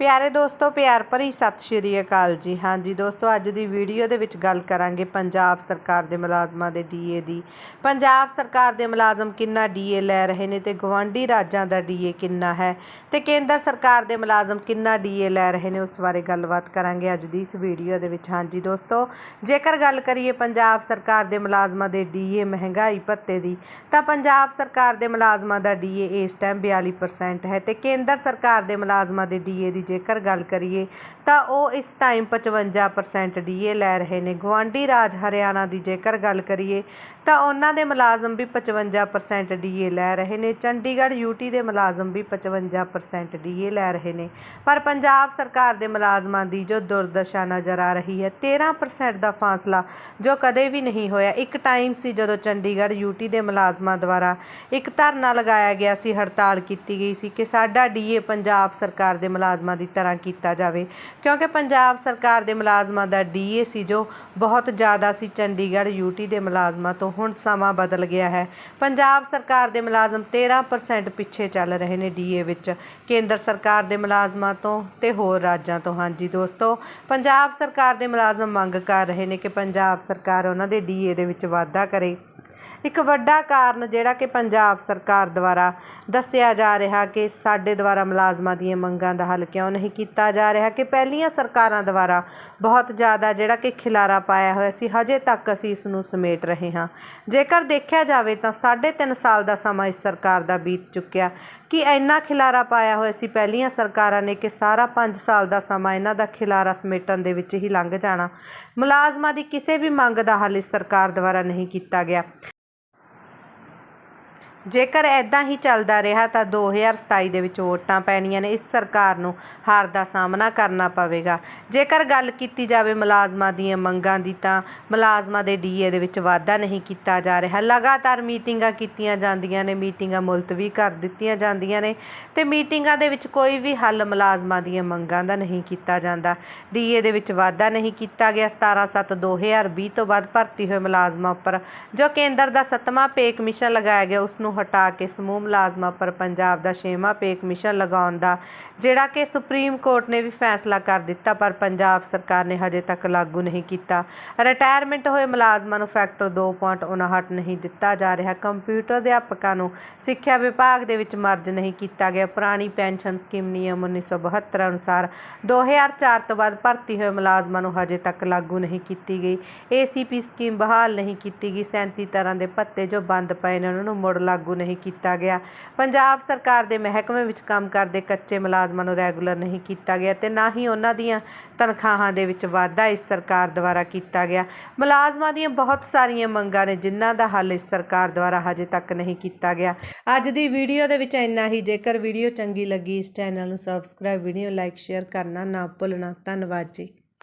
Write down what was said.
ਪਿਆਰੇ ਦੋਸਤੋ, ਪਿਆਰ ਭਰੀ ਸਤਿ ਸ਼੍ਰੀ ਅਕਾਲ ਜੀ। ਹਾਂਜੀ ਦੋਸਤੋ, ਅੱਜ ਦੀ ਵੀਡੀਓ ਦੇ ਵਿੱਚ ਗੱਲ ਕਰਾਂਗੇ ਪੰਜਾਬ ਸਰਕਾਰ ਦੇ ਮੁਲਾਜ਼ਮਾਂ ਦੇ ਡੀਏ ਦੀ। ਪੰਜਾਬ ਸਰਕਾਰ ਦੇ ਮੁਲਾਜ਼ਮ ਕਿੰਨਾ ਡੀਏ ਲੈ ਰਹੇ ਨੇ ਤੇ ਗਵਾਂਢੀ ਰਾਜਾਂ ਦਾ ਡੀਏ ਕਿੰਨਾ ਹੈ ਤੇ ਕੇਂਦਰ ਸਰਕਾਰ ਦੇ ਮੁਲਾਜ਼ਮ ਕਿੰਨਾ ਡੀਏ ਲੈ ਰਹੇ ਨੇ, ਉਸ ਬਾਰੇ ਗੱਲਬਾਤ ਕਰਾਂਗੇ ਅੱਜ ਦੀ ਇਸ ਵੀਡੀਓ ਦੇ ਵਿੱਚ। ਹਾਂਜੀ ਦੋਸਤੋ, ਜੇਕਰ ਗੱਲ ਕਰੀਏ ਪੰਜਾਬ ਸਰਕਾਰ ਦੇ ਮੁਲਾਜ਼ਮਾਂ ਦੇ ਡੀਏ ਮਹਿੰਗਾਈ ਭੱਤੇ ਦੀ, ਤਾਂ ਪੰਜਾਬ ਸਰਕਾਰ ਦੇ ਮੁਲਾਜ਼ਮਾਂ ਦਾ ਡੀਏ ਇਸ ਟਾਈਮ 42% ਹੈ ਤੇ ਕੇਂਦਰ ਸਰਕਾਰ ਦੇ ਮੁਲਾਜ਼ਮਾਂ ਦੇ ਡੀਏ ਦੀ ਜੇਕਰ ਗੱਲ ਕਰੀਏ ਤਾਂ ਉਹ ਇਸ ਟਾਈਮ 55% ਡੀਏ ਲੈ ਰਹੇ ਨੇ। ਗਵਾਂਢੀ ਰਾਜ ਹਰਿਆਣਾ ਦੀ ਜੇਕਰ ਗੱਲ ਕਰੀਏ ਤਾਂ ਉਹਨਾਂ ਦੇ ਮੁਲਾਜ਼ਮ ਵੀ 55% ਡੀਏ ਲੈ ਰਹੇ ਨੇ। ਚੰਡੀਗੜ੍ਹ ਯੂਟੀ ਦੇ ਮੁਲਾਜ਼ਮ ਵੀ 55% ਡੀਏ ਲੈ ਰਹੇ ਨੇ। ਪਰ ਪੰਜਾਬ ਸਰਕਾਰ ਦੇ ਮੁਲਾਜ਼ਮਾਂ ਦੀ ਜੋ ਦੁਰਦਸ਼ਾ ਨਜ਼ਰ ਆ ਰਹੀ ਹੈ 13% ਦਾ ਫਾਸਲਾ ਜੋ ਕਦੇ ਵੀ ਨਹੀਂ ਹੋਇਆ। ਇੱਕ ਟਾਈਮ ਸੀ ਜਦੋਂ ਚੰਡੀਗੜ੍ਹ ਯੂਟੀ ਦੇ ਮੁਲਾਜ਼ਮਾਂ ਦੁਆਰਾ ਇੱਕ ਧਰਨਾ ਲਗਾਇਆ ਗਿਆ ਸੀ, ਹੜਤਾਲ ਕੀਤੀ ਗਈ ਸੀ ਕਿ ਸਾਡਾ ਡੀਏ ਪੰਜਾਬ ਸਰਕਾਰ ਦੇ ਮੁਲਾਜ਼ਮਾਂ ਦੀ ਤਰ੍ਹਾਂ ਕੀਤਾ ਜਾਵੇ। ਕਿਉਂਕਿ ਪੰਜਾਬ ਸਰਕਾਰ ਦੇ ਮੁਲਾਜ਼ਮਾਂ ਦਾ ਡੀਏ ਸੀ, ਜੋ ਬਹੁਤ ਜ਼ਿਆਦਾ ਸੀ, ਚੰਡੀਗੜ੍ਹ ਯੂਟੀ ਦੇ ਮੁਲਾਜ਼ਮਾਂ ਤੋਂ ਹੁਣ ਸਮਾਂ ਬਦਲ ਗਿਆ ਹੈ। ਪੰਜਾਬ ਸਰਕਾਰ ਦੇ ਮੁਲਾਜ਼ਮ 13% ਪਿੱਛੇ ਚੱਲ ਰਹੇ ਨੇ ਡੀਏ ਵਿੱਚ। ਕੇਂਦਰ ਸਰਕਾਰ ਦੇ ਮੁਲਾਜ਼ਮਾਂ ਤੋਂ ਤੇ ਹੋਰ ਰਾਜਾਂ ਤੋਂ। ਹਾਂਜੀ ਦੋਸਤੋ, ਪੰਜਾਬ ਸਰਕਾਰ ਦੇ ਮੁਲਾਜ਼ਮ ਮੰਗ ਕਰ ਰਹੇ ਨੇ ਕਿ ਪੰਜਾਬ ਸਰਕਾਰ ਉਹਨਾਂ ਦੇ ਡੀਏ ਦੇ ਵਿੱਚ ਵਾਧਾ ਕਰੇ। ਇੱਕ ਵੱਡਾ ਕਾਰਨ ਜਿਹੜਾ ਕਿ ਪੰਜਾਬ ਸਰਕਾਰ ਦੁਆਰਾ ਦੱਸਿਆ ਜਾ ਰਿਹਾ ਕਿ ਸਾਡੇ ਦੁਆਰਾ ਮੁਲਾਜ਼ਮਾਂ ਦੀਆਂ ਮੰਗਾਂ ਦਾ ਹੱਲ ਕਿਉਂ ਨਹੀਂ ਕੀਤਾ ਜਾ ਰਿਹਾ ਕਿ ਪਹਿਲੀਆਂ ਸਰਕਾਰਾਂ ਦੁਆਰਾ ਬਹੁਤ ਜ਼ਿਆਦਾ ਜਿਹੜਾ ਕਿ ਖਿਲਾਰਾ ਪਾਇਆ ਹੋਇਆ ਸੀ, ਹਜੇ ਤੱਕ ਅਸੀਂ ਇਸ ਨੂੰ ਸਮੇਟ ਰਹੇ ਹਾਂ। ਜੇਕਰ ਦੇਖਿਆ ਜਾਵੇ ਤਾਂ ਸਾਢੇ ਤਿੰਨ ਸਾਲ ਦਾ ਸਮਾਂ ਇਸ ਸਰਕਾਰ ਦਾ ਬੀਤ ਚੁੱਕਿਆ। ਕਿ ਇੰਨਾ ਖਿਲਾਰਾ ਪਾਇਆ ਹੋਇਆ ਸੀ, ਪਹਿਲੀਆਂ ਸਰਕਾਰਾਂ ਨੇ ਕਿ ਸਾਰਾ 5 ਸਾਲ ਦਾ ਸਮਾਂ ਇਹਨਾਂ ਦਾ ਖਿਲਾਰਾ ਸਮੇਟਣ ਦੇ ਵਿੱਚ ਹੀ ਲੰਘ ਜਾਣਾ। ਮੁਲਾਜ਼ਮਾਂ ਦੀ ਕਿਸੇ ਵੀ ਮੰਗ ਦਾ ਹੱਲ ਇਸ ਸਰਕਾਰ ਦੁਆਰਾ ਨਹੀਂ ਕੀਤਾ ਗਿਆ। ਜੇਕਰ ਐਦਾਂ ਹੀ ਚੱਲਦਾ ਰਿਹਾ ਤਾਂ 2027 ਦੇ ਵਿੱਚ ਵੋਟਾਂ ਪੈਣੀਆਂ ਨੇ, ਇਸ ਸਰਕਾਰ ਨੂੰ ਹਾਰ ਦਾ ਸਾਹਮਣਾ ਕਰਨਾ ਪਵੇਗਾ। ਜੇਕਰ ਗੱਲ ਕੀਤੀ ਜਾਵੇ ਮੁਲਾਜ਼ਮਾਂ ਦੀਆਂ ਮੰਗਾਂ ਦੀ ਤਾਂ ਮੁਲਾਜ਼ਮਾਂ ਦੇ ਡੀਏ ਦੇ ਵਿੱਚ ਵਾਧਾ ਨਹੀਂ ਕੀਤਾ ਜਾ ਰਿਹਾ। ਲਗਾਤਾਰ ਮੀਟਿੰਗਾਂ ਕੀਤੀਆਂ ਜਾਂਦੀਆਂ ਨੇ, ਮੀਟਿੰਗਾਂ ਮੁਲਤਵੀ ਕਰ ਦਿੱਤੀਆਂ ਜਾਂਦੀਆਂ ਨੇ ਤੇ ਮੀਟਿੰਗਾਂ ਦੇ ਵਿੱਚ ਕੋਈ ਵੀ ਹੱਲ ਮੁਲਾਜ਼ਮਾਂ ਦੀਆਂ ਮੰਗਾਂ ਦਾ ਨਹੀਂ ਕੀਤਾ ਜਾਂਦਾ। ਡੀਏ ਦੇ ਵਿੱਚ ਵਾਧਾ ਨਹੀਂ ਕੀਤਾ ਗਿਆ। 17/7/2020 ਤੋਂ ਬਾਅਦ ਭਰਤੀ ਹੋਏ ਮੁਲਾਜ਼ਮਾਂ ਉੱਪਰ ਜੋ ਕੇਂਦਰ ਦਾ ਸੱਤਵਾਂ ਪੇ ਕਮਿਸ਼ਨ ਲਗਾਇਆ ਗਿਆ, ਉਸ ਨੂੰ ਹਟਾ ਕੇ ਸਮੂਹ ਮੁਲਾਜ਼ਮਾਂ ਪਰ ਪੰਜਾਬ ਦਾ ਛੇਵਾਂ ਪੇ ਕਮਿਸ਼ਨ ਲਗਾਉਣ ਦਾ, ਜਿਹੜਾ ਕਿ ਸੁਪਰੀਮ ਕੋਰਟ ਨੇ ਵੀ ਫੈਸਲਾ ਕਰ ਦਿੱਤਾ, ਪਰ ਪੰਜਾਬ ਸਰਕਾਰ ਨੇ ਹਜੇ ਤੱਕ ਲਾਗੂ ਨਹੀਂ ਕੀਤਾ। ਰਿਟਾਇਰਮੈਂਟ ਹੋਏ ਮੁਲਾਜ਼ਮਾਂ ਨੂੰ ਫੈਕਟਰ 2.59 ਨਹੀਂ ਦਿੱਤਾ ਜਾ ਰਿਹਾ। ਕੰਪਿਊਟਰ ਅਧਿਆਪਕਾਂ ਨੂੰ ਸਿੱਖਿਆ ਵਿਭਾਗ ਦੇ ਵਿੱਚ ਮਰਜ ਨਹੀਂ ਕੀਤਾ ਗਿਆ। ਪੁਰਾਣੀ ਪੈਨਸ਼ਨ ਸਕੀਮ ਨਿਯਮ 1972 ਅਨੁਸਾਰ 2004 ਤੋਂ ਬਾਅਦ ਭਰਤੀ ਹੋਏ ਮੁਲਾਜ਼ਮਾਂ ਨੂੰ ਹਜੇ ਤੱਕ ਲਾਗੂ ਨਹੀਂ ਕੀਤੀ ਗਈ। ਏਸੀਪੀ ਸਕੀਮ ਬਹਾਲ ਨਹੀਂ ਕੀਤੀ ਗਈ। 37 ਤਰ੍ਹਾਂ ਦੇ ਭੱਤੇ ਜੋ ਬੰਦ ਪਏ ਨੇ, ਉਹਨਾਂ ਨੂੰ ਮੁੜ ਲਾਗੂ ਨਹੀਂ ਕੀਤਾ ਗਿਆ। ਪੰਜਾਬ ਸਰਕਾਰ ਦੇ ਮਹਿਕਮੇ ਵਿੱਚ ਕੰਮ ਕਰਦੇ ਕੱਚੇ ਮੁਲਾਜ਼ਮਾਂ ਨੂੰ ਰੈਗੂਲਰ ਨਹੀਂ ਕੀਤਾ ਗਿਆ ਤੇ ਨਾ ਹੀ ਉਹਨਾਂ ਦੀਆਂ ਤਨਖਾਹਾਂ ਦੇ ਵਿੱਚ ਵਾਧਾ ਇਸ ਸਰਕਾਰ ਦੁਆਰਾ ਕੀਤਾ ਗਿਆ। ਮੁਲਾਜ਼ਮਾਂ ਦੀਆਂ ਬਹੁਤ ਸਾਰੀਆਂ ਮੰਗਾਂ ਨੇ ਜਿਨ੍ਹਾਂ ਦਾ ਹੱਲ ਇਸ ਸਰਕਾਰ ਦੁਆਰਾ ਹਜੇ ਤੱਕ ਨਹੀਂ ਕੀਤਾ ਗਿਆ। ਅੱਜ ਦੀ ਵੀਡੀਓ ਦੇ ਵਿੱਚ ਇੰਨਾ ਹੀ। ਜੇਕਰ ਵੀਡੀਓ ਚੰਗੀ ਲੱਗੀ ਇਸ ਚੈਨਲ ਨੂੰ ਸਬਸਕ੍ਰਾਈਬ ਵੀਡੀਓ ਲਾਈਕ ਸ਼ੇਅਰ ਕਰਨਾ ਨਾ ਭੁੱਲਣਾ। ਧੰਨਵਾਦ ਜੀ।